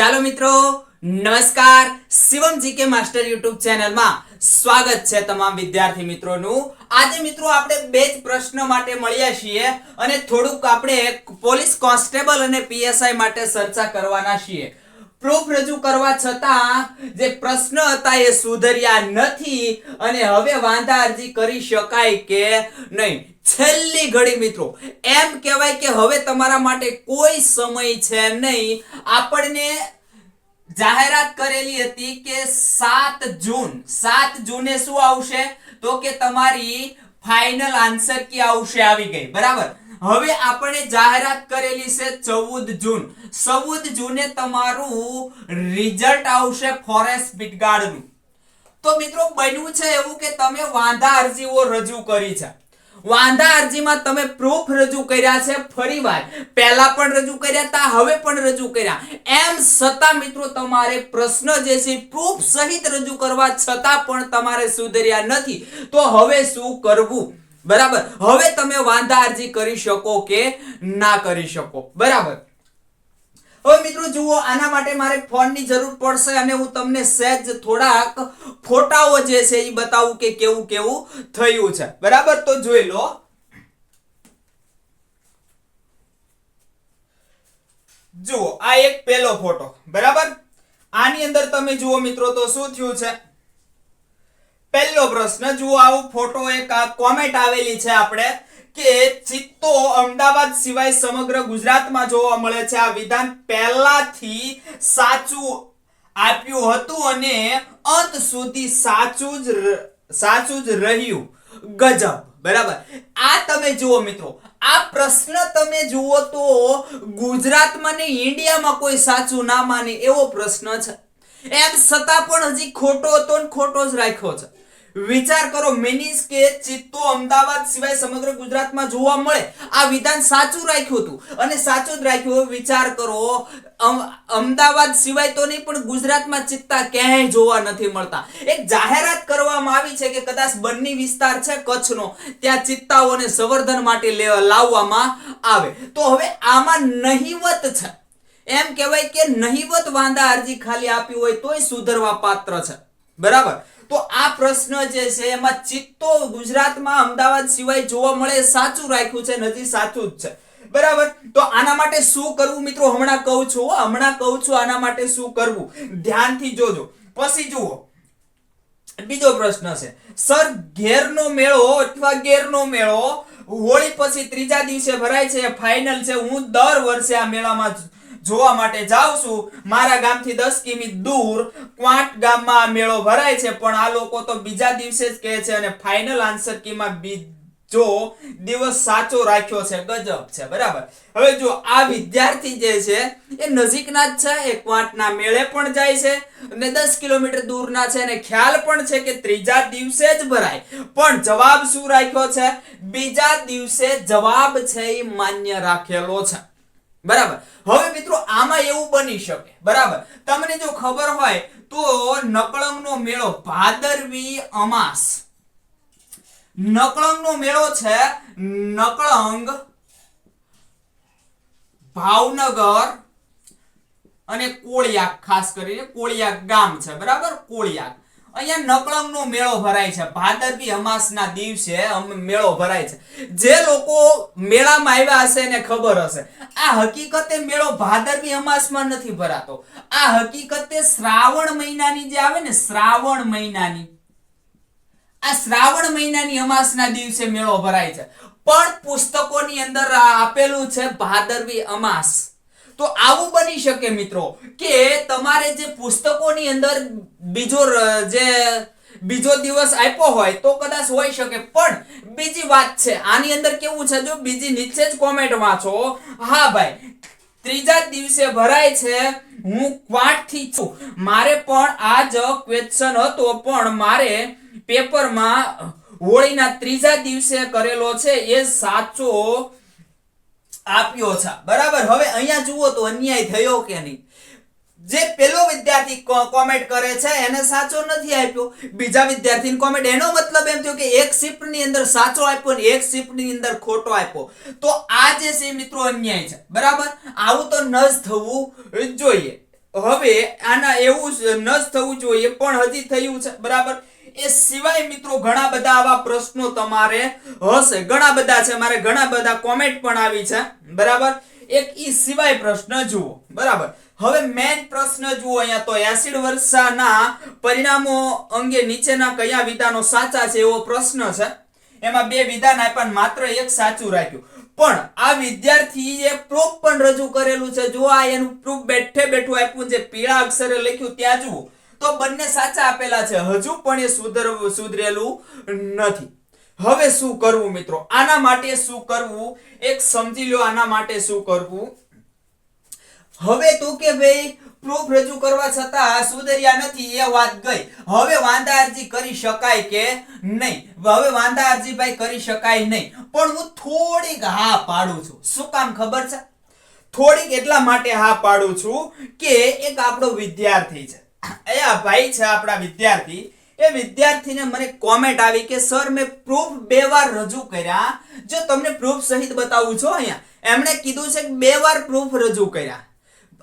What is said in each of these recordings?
ચાલો મિત્રો, નમસ્કાર. શિવમ જીકે માસ્ટર યુટ્યુબ ચેનલમાં સ્વાગત છે તમામ વિદ્યાર્થી મિત્રોનું. આજે મિત્રો આપણે બે જ પ્રશ્ન માટે મળ્યા છીએ અને થોડુંક આપણે પોલીસ કોન્સ્ટેબલ અને પીએસઆઈ માટે ચર્ચા કરવાના છીએ. પ્રૂફ રજૂ કરવા છતાં જે પ્રશ્ન હતા એ સુધર્યા નથી અને હવે વાંધા અરજી કરી શકાય કે નહીં. છેલ્લી ઘડી મિત્રો, એમ કહેવાય કે હવે તમારા માટે કોઈ સમય છે નહીં. આપણને જાહેરાત કરેલી હતી કે સાત જૂન, સાત જૂને શું આવશે? તો કે તમારી ફાઇનલ આન્સર કી આવશે, આવી ગઈ. બરાબર? હવે આપણે જાહેરાત કરેલી છે ચૌદ જૂન. ચૌદ જૂને તમારું રિઝલ્ટ આવશે ફોરેસ્ટ બીટગાર્ડનું તો મિત્રો બન્યું છે એવું કે તમે વાંધા અરજીઓ રજૂ કરી છે. વાંધા અરજીમાં તમે પ્રૂફ રજૂ કર્યા છે ફરીવાર. પહેલા પણ રજૂ કર્યા હતા હવે પણ રજૂ કર્યા. એમ છતાં મિત્રો તમારે પ્રશ્ન જે છે પ્રૂફ સહિત રજૂ કરવા છતાં પણ તમારે સુધર્યા નથી. તો હવે શું કરવું? બરાબર? હવે તમે વાંધા અરજી કરી શકો કે ના કરી શકો. બરાબર? હવે મિત્રો જુઓ, આના માટે મારે ફોનની જરૂર પડશે અને હું તમને સહેજ થોડાક ફોટાઓ જે છે એ બતાવું કે કેવું કેવું થયું છે. બરાબર? તો જોઈ લો. જુઓ, આ એક પેલો ફોટો. બરાબર? આની અંદર તમે જુઓ મિત્રો, તો શું થયું છે? પહેલો પ્રશ્ન, જુઓ આવો ફોટો એક કોમેન્ટ આવેલી છે આપણે કે ચિત્તો અમદાવાદ સિવાય સમગ્ર ગુજરાતમાં જોવા મળે છે. આ વિધાન પહેલાથી સાચું આપ્યું હતું અને અંત સુધી સાચું જ સાચું જ રહ્યું. ગજબ. બરાબર? આ તમે જુઓ મિત્રો, આ પ્રશ્ન તમે જુઓ તો ગુજરાતમાં ને ઇન્ડિયામાં કોઈ સાચું ના માને એવો પ્રશ્ન છે. એમ છતાં પણ હજી ખોટો હતો ને ખોટો જ રાખ્યો છે. વિચાર કરો મિનિસ કે ચિત્તો અમદાવાદ સિવાય સમગ્ર ગુજરાતમાં જોવા મળે. આ વિધાન સાચું રાખ્યું હતું. અને સાચું જ રાખ્યું વિચાર કરો અમદાવાદ સિવાય તો નહીં, પણ ગુજરાતમાં ચિત્તા ક્યાંય જોવા નથી મળતા. એક જાહેરાત કરવામાં આવી છે કે કદાચ બન્ની વિસ્તાર છે કચ્છનો, ત્યાં ચિત્તાઓને સંવર્ધન માટે લાવવામાં આવે. તો હવે આમાં નહિવત છે. એમ કહેવાય કે નહિવત વાંધા અરજી ખાલી આપી હોય તોય સુધરવા પાત્ર છે. બરાબર? તો આ પ્રશ્ન જે છે, એમાં ચિત્તો ગુજરાતમાં અમદાવાદ સિવાય જોવા મળે સાચું રાખ્યું છે નથી સાચું જ છે. બરાબર? તો આના માટે શું કરવું મિત્રો? હમણાં કહું છું હમણાં કહું છું આના માટે શું કરવું? ધ્યાનથી જોજો. પછી જુઓ. બીજો પ્રશ્ન છે. સર, ઘેરનો મેળો અથવા ગેરનો મેળો હોળી પછી ત્રીજા દિવસે ભરાય છે ફાઇનલ છે. હું દર વર્ષે આ મેળામાં જોવા માટે જાઉં છું. મારા ગામથી દસ કિમી દૂર ક્વાંટ ગામમાં આ મેળો ભરાય છે, પણ આ લોકો તો બીજા દિવસે જ કહે છે અને ફાઇનલ આન્સર કીમાં બીજો દિવસ સાચો રાખ્યો છે. ગજબ છે, બરાબર? હવે જો આ વિદ્યાર્થી જે છે, એ નજીકના જ છે, એ ક્વાંટના મેળે પણ જાય છે અને દસ કિલોમીટર દૂરના છે અને ખ્યાલ પણ છે કે ત્રીજા દિવસે જ ભરાય. પણ જવાબ શું રાખ્યો છે? બીજા દિવસે જવાબ છે એ માન્ય રાખેલો છે. બરાબર. હવે મિત્રો, આમાં એવું બની શકે. બરાબર. તમને જો ખબર હોય, તો નકળંગનો મેળો ભાદરવી અમાસ. નકળંગનો મેળો છે નકળંગ, ભાવનગર અને કોળિયાક, ખાસ કરીને કોળિયાક ગામ છે. બરાબર? કોળિયાક. અહીંયા નકળંગનો મેળો ભરાય છે. ભાદરવી અમાસના દિવસે મેળો ભરાય છે. જે લોકો મેળામાં આવ્યા હશે એને ખબર હશે. આ હકીકતે મેળો ભાદરવી અમાસમાં નથી ભરાતો. આ હકીકતે શ્રાવણ મહિનાની જે આવે ને, શ્રાવણ મહિનાની. આ શ્રાવણ મહિનાની અમાસના દિવસે મેળો ભરાય છે. પણ પુસ્તકોની અંદર આપેલું છે ભાદરવી અમાસ. તો આવું બની શકે મિત્રો, કે તમારે જે પુસ્તકોની અંદર બીજો જે બીજો દિવસ આપ્યો હોય તો કદાચ હોઈ શકે. પણ બીજી વાત છે, આની અંદર કેવું છે જો બીજી નીચે જ કોમેન્ટ વાંચો હા ભાઈ, ત્રીજા દિવસે ભરાય છે, હું ક્વાંટથી છું? મારે પણ આ જ ક્વેશ્ચન હતો, પણ મારે પેપરમાં હોળીના ત્રીજા દિવસે કરેલો છે, એ સાચો આપ્યો છે. બરાબર? હવે અહીંયા જુઓ તો અન્યાય થયો કે નહીં? જે પેલો વિદ્યાર્થી કોમેન્ટ કરે છે, એને સાચો નથી આપ્યો. બીજા વિદ્યાર્થીને કોમેન્ટ એનો મતલબ એમ થયો કે એક શિફ્ટની અંદર સાચો આપ્યો ને એક શિફ્ટની અંદર ખોટો આપ્યો. તો આ જે છે મિત્રો અન્યાય છે. બરાબર? આવું તો ન જ થવું જોઈએ. હવે આના એવું ન જ થવું જોઈએ, પણ હજી થયું છે. બરાબર? એ સિવાય મિત્રો ઘણા બધા આવા પ્રશ્નો તમારે હશે. ઘણા બધા છે. મારે ઘણા બધા કોમેન્ટ પણ આવી છે. બરાબર? એક ઈ સિવાય પ્રશ્ન જુઓ. બરાબર? હવે મેન પ્રશ્ન જુઓ અહીંયા તો એસિડ વર્ષાના પરિણામો અંગે નીચેના કયા વિધાનો સાચા છે એવો પ્રશ્ન છે. એમાં બે વિધાન આપ્યા માત્ર એક સાચું રાખ્યું. પણ આ વિદ્યાર્થીએ પ્રૂફ પણ રજૂ કરેલું છે. જો આ એનું પ્રૂફ બેઠે બેઠું આપ્યું છે, પીળા અક્ષરે લખ્યું, ત્યાં જુઓ. તો બંને સાચા આપેલા છે. હજુ પણ એ સુધર, સુધરેલું નથી. હવે શું કરવું મિત્રો? આના માટે શું કરવું? એક સમજી લો આના માટે શું કરવું. હવે તું કે ભાઈ, પ્રૂફ રજૂ કરવા છતાં સુધર્યા નથી, એ વાત ગઈ. હવે વાંધા અરજી કરી શકાય કે નહીં? હવે વાંધા અરજી ભાઈ કરી શકાય નહીં. પણ હું થોડીક હા પાડું છું. શું કામ ખબર છે? થોડીક એટલા માટે હા પાડું છું કે એક આપણો વિદ્યાર્થી છે. એ ભાઈ છે આપણા વિદ્યાર્થી. એ વિદ્યાર્થીને મને કોમેન્ટ આવી કે સર મેં પ્રૂફ બે વાર રજૂ કર્યા. જો તમને પ્રૂફ સહિત બતાવું છો અહીંયા. એમણે કીધું છે કે, બે વાર પ્રૂફ રજૂ કર્યા.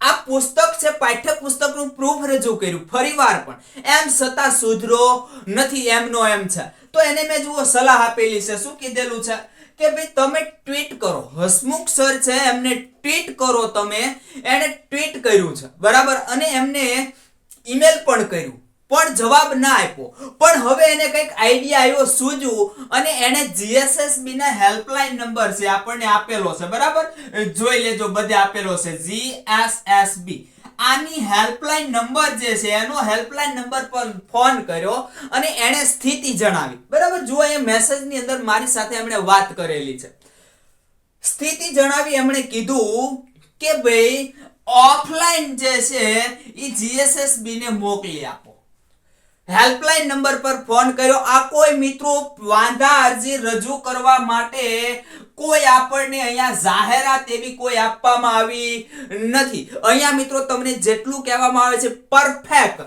આ પુસ્તક છે પાઠ્ય પુસ્તકનું પ્રૂફ રજૂ કર્યું ફરીવાર પણ. એમ છતાં સુધરો નથી, એમનો એમ છે. તો એને મેં જુઓ, સલાહ આપેલી છે. શું કીધેલું છે? કે ભાઈ, તમે ટ્વીટ કરો. હસમુખ સર છે, એમને ટ્વીટ કરો તમે. એને ટ્વીટ કર્યું છે. બરાબર? અને એમને ઈમેલ પણ કર્યું, પણ જવાબ ના આપ્યો. પણ હવે એને કંઈક આઈડિયા આવ્યો સૂજવું અને એને જીએસએસબી ના હેલ્પલાઇન નંબર છે આપણને આપેલો છે, બરાબર? જોઈ લેજો, બધે આપેલો છે જીએસએસબી આની હેલ્પલાઇન નંબર જે છે, એનો હેલ્પલાઇન નંબર પર ફોન કર્યો અને એણે સ્થિતિ જણાવી. બરાબર? જુઓ, એ મેસેજની અંદર મારી સાથે એમણે વાત કરેલી છે. સ્થિતિ જણાવી એમણે કીધું કે ભાઈ ઓફલાઈન જે છે એ જીએસએસબી ને મોકલી આપો. હેલ્પલાઇન નંબર પર ફોન કર્યો. આ કોઈ મિત્રો વાંધા અરજી રજૂ કરવા માટે કોઈ આપણને અહીંયા જાહેરાત એવી કોઈ આપવામાં આવી નથી. અહીંયા મિત્રો તમને જેટલું કહેવામાં આવે છે પરફેક્ટ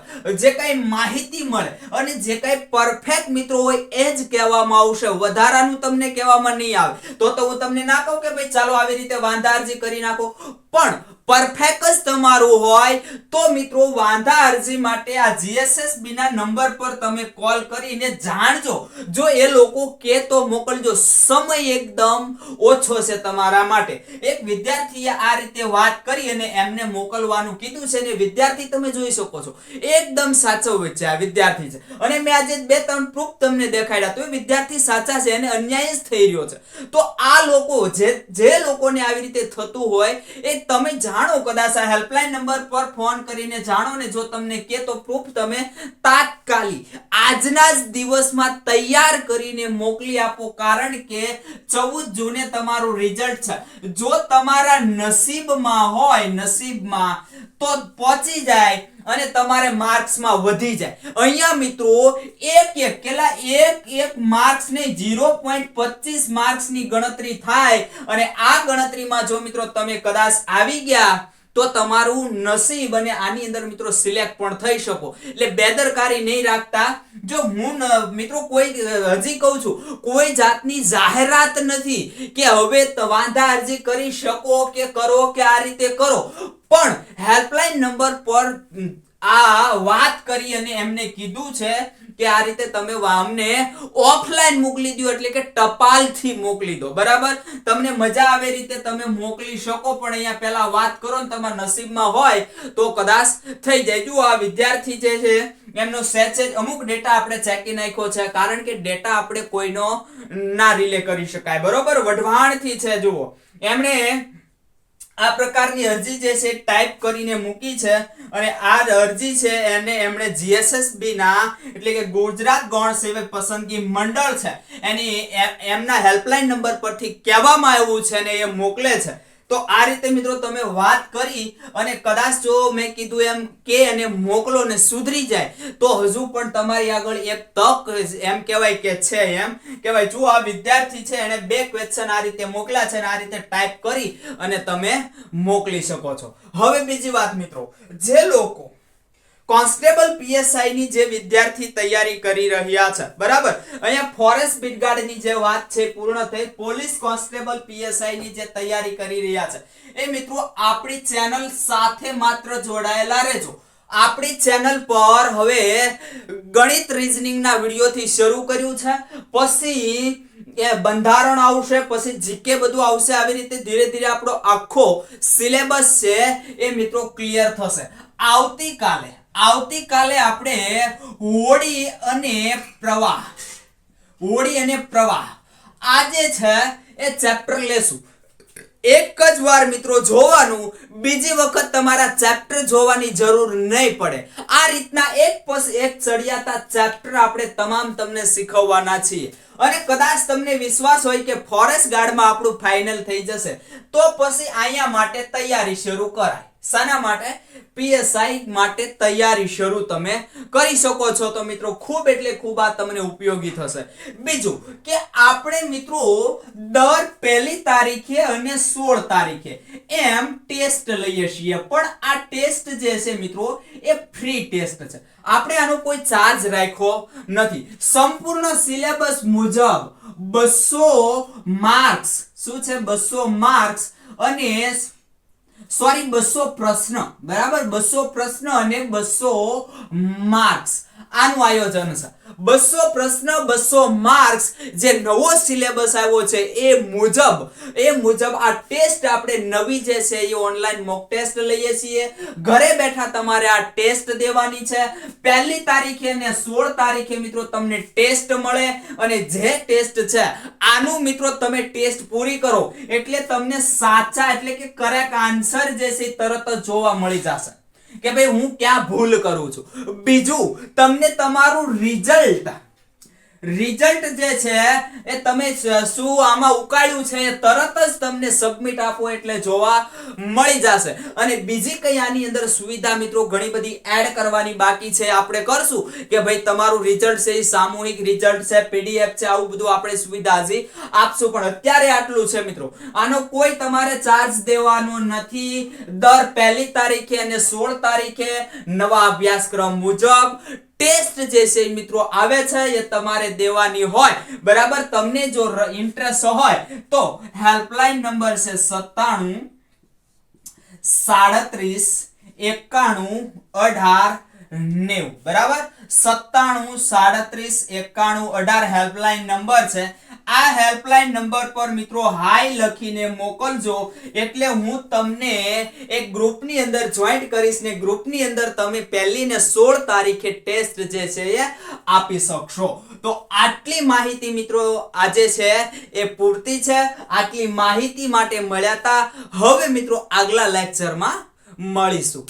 જે કઈ માહિતી મળે અને જે કઈ પરફેક્ટ મિત્રો હોય એ જ કહેવામાં આવશે. વધારાનું તમને કહેવામાં નહીં આવે. તો તો હું તમને ના કહું કે ભાઈ ચાલો આવી રીતે વાંધા અરજી કરી નાખો. પણ પરફેક્ટ જ તમારું હોય તો મિત્રો વાંધા અરજી માટે આ જીએસએસબી ના નંબર પર તમે કોલ કરીને જાણજો. જો એ લોકો કે તો મોકલજો. સમય એકદમ ઓછો છે તમારા માટે. એક વિદ્યાર્થીએ આ રીતે વાત કરી અને એમને મોકલવાનું કીધું છે ને વિદ્યાર્થી તમે જોઈ શકો છો. એકદમ સાચો છે આ વિદ્યાર્થી છે. અને મેં આજે બે ત્રણ પ્રૂફ તમને દેખાડ્યા. તો એ વિદ્યાર્થી સાચા છે અને અન્યાય જ થઈ રહ્યો છે. તો આ લોકો જે જે લોકોને આવી રીતે થતું હોય, એ તમે જાણો કદાચ આ હેલ્પલાઇન નંબર પર ફોન કરીને જાણો ને જો તમને કે તો પ્રૂફ તમે તાત્કાલિક આજના જ દિવસમાં તૈયાર કરીને મોકલી આપો. કારણ કે ચૌદ જૂને તમારું રિઝલ્ટ છે. જો તમારા નસીબમાં હોય, નસીબમાં, તો પહોંચી જાય અને તમારે માર્ક્સમાં વધી જાય. અહીંયા મિત્રો, એક એક કેલા એક એક માર્ક્સ ને 0.25 માર્ક્સની ગણતરી થાય અને આ ગણતરીમાં જો મિત્રો તમે કદાચ આવી ગયા તો તમારું નસીબ અને આની અંદર મિત્રો સિલેક્ટ પણ થઈ શકો. એટલે બેદરકારી નહીં રાખતા. જો હું મિત્રો કોઈ, હજી કહું છું, કોઈ જાતની જાહેરાત નથી કે હવે વાંધા અરજી કરી શકો કે કરો કે આ રીતે કરો. પણ હેલ્પલાઇન નંબર પર, આ વાત કરી અને એમને કીધું છે કે આ રીતે તમે વામને ઓફલાઈન મોકલી દો એટલે કે ટપાલથી મોકલી દો, બરાબર? તમને મજા આવે રીતે તમે મોકલી શકો, પણ અહીંયા પહેલા વાત કરો ને તમારા નસીબમાં હોય તો કદાચ થઈ જાય. જુઓ, આ વિદ્યાર્થી જે છે, એમનો સેચેજ અમુક ડેટા આપણે ચેકી નાખ્યો છે, કારણ કે ડેટા આપણે કોઈનો ના રિલે કરી શકાય. બરોબર? વઢવાણથી છે, જુઓ. એમણે આ પ્રકારની અરજી જે છે ટાઈપ કરીને મૂકી છે અને આ અરજી છે એને એમણે જીએસએસબી ના એટલે કે ગુજરાત ગૌણ સેવક પસંદગી મંડળ છે. એની એમના હેલ્પલાઇન નંબર પરથી કહેવામાં આવ્યું છે અને એ મોકલે છે. તો આ રીતે મિત્રો તમે વાત કરી અને કદાચ જો મેં કીધું એમ કે અને મોકલો ને સુધરી જાય, તો હજુ પણ તમારી આગળ એક તક એમ કહેવાય કે છે એમ કહેવાય. જો આ વિદ્યાર્થી છે એને બે ક્વેશ્ચન આ રીતે મોકલા છે અને આ રીતે ટાઈપ કરી અને તમે મોકલી શકો છો. હવે બીજી વાત મિત્રો, જે લોકો કોન્સ્ટેબલ પીએસઆઈ ની જે વિદ્યાર્થી તૈયારી કરી રહ્યા છે, બરાબર? અહીંયા ફોરેસ્ટ બીટગાર્ડની જે વાત છે, પૂર્ણ થઈ, પોલીસ કોન્સ્ટેબલ પીએસઆઈ ની જે તૈયારી કરી રહ્યા છે. એ મિત્રો, આપણી ચેનલ સાથે માત્ર જોડાયેલા રહેજો. આપણી ચેનલ પર હવે ગણિત રીઝનિંગ ના વિડીયોથી શરૂ કર્યું છે. પછી એ બંધારણ આવશે, પછી જીકે બધું આવશે, આવી રીતે ધીરે ધીરે આપણો આખો સિલેબસ છે એ મિત્રો ક્લિયર થશે. આવતીકાલે આવતીકાલે આપણે હોળી અને પ્રવાહ. હોળી અને પ્રવાહ. આજે છે એ ચેપ્ટર લેશું. એક જ વાર મિત્રો જોવાનું, બીજી વખત તમારા ચેપ્ટર જોવાની જરૂર નહીં પડે. આ રીતના એક પછી એક ચડિયાતા ચેપ્ટર આપણે તમામ તમને શીખવવાના છીએ. અને કદાચ તમને વિશ્વાસ હોય કે ફોરેસ્ટ ગાર્ડમાં આપણું ફાઇનલ થઈ જશે, તો પછી અહીંયા માટે તૈયારી શરૂ કરાય. શાના માટે? પીએસઆઈ માટે તૈયારી શરૂ તમે કરી શકો છો તો મિત્રો ખૂબ એટલે ખૂબ આ તમને ઉપયોગી થશે. બીજું કે આપણે મિત્રો દર પહેલી તારીખે અને સોળ તારીખે એમ ટેસ્ટ લઈએ છીએ. પણ આ ટેસ્ટ જે છે મિત્રો એ ફ્રી ટેસ્ટ છે. આપણે આનો કોઈ ચાર્જ રાખ્યો નથી. સંપૂર્ણ સિલેબસ મુજબ બસો માર્ક્સ, શું છે? બસો માર્ક્સ અને સોરી બસો પ્રશ્ન. બરાબર? બસો પ્રશ્ન અને બસો માર્ક્સ આનું આયોજન છે. બસો પ્રશ્ન, બસો માર્ક્સ જે નવો સિલેબસ આવ્યો છે એ મુજબ એ મુજબ આ ટેસ્ટ આપણે નવી જે છે એ ઓનલાઈન મોક ટેસ્ટ લઈએ છીએ. ઘરે બેઠા તમારે આ ટેસ્ટ દેવાની છે. પહેલી તારીખે અને સોળ તારીખે મિત્રો તમને ટેસ્ટ મળે અને જે ટેસ્ટ છે, આનું મિત્રો તમે ટેસ્ટ પૂરી કરો. એટલે તમને સાચા એટલે કે કરેક્ટ આન્સર જે છે તરત જ જોવા મળી જશે. કે ભાઈ હું ક્યાં ભૂલ કરું છું? બીજું તમને તમારું રિઝલ્ટ રિઝલ્ટ જે છે એ તમે શું આમાં ઉકાળ્યું છે તરત જ તમને સબમિટ આપો એટલે જોવા મળી જશે. અને બીજી કઈ આની અંદર સુવિધા મિત્રો ઘણી બધી એડ કરવાની બાકી છે. આપણે કરશું કે ભાઈ તમારું રિઝલ્ટ છે સામૂહિક રિઝલ્ટ છે પીડીએફ છે, આવું બધું આપણે સુવિધા હજી આપશું. પણ અત્યારે આટલું છે મિત્રો. આનો કોઈ તમારે ચાર્જ દેવાનો નથી. દર પહેલી તારીખે અને સોળ તારીખે નવા અભ્યાસક્રમ મુજબ ટેસ્ટ જે છે મિત્રો આવે છે એ તમારે દેવાની હોય. બરાબર? તમને જો ઇન્ટરેસ્ટ હોય તો હેલ્પલાઇન નંબર છે સત્તાણું, સાડત્રીસ, એકાણું, અઢાર, નેવું. બરાબર? સત્તાણું, સાડત્રીસ, એકાણું, અઢાર હેલ્પલાઇન નંબર છે. આ હેલ્પલાઇન નંબર પર મિત્રો હાય લખીને મોકલજો. એટલે હું તમને એક ગ્રુપની અંદર જોઈન્ટ કરીશ ને ગ્રુપની અંદર તમે પહેલી ને સોળ તારીખે ટેસ્ટ જે છે એ આપી શકશો. તો આટલી માહિતી મિત્રો આજે છે, એ પૂરતી છે. આટલી માહિતી માટે મળ્યા હતા હવે મિત્રો આગલા લેક્ચરમાં મળીશું.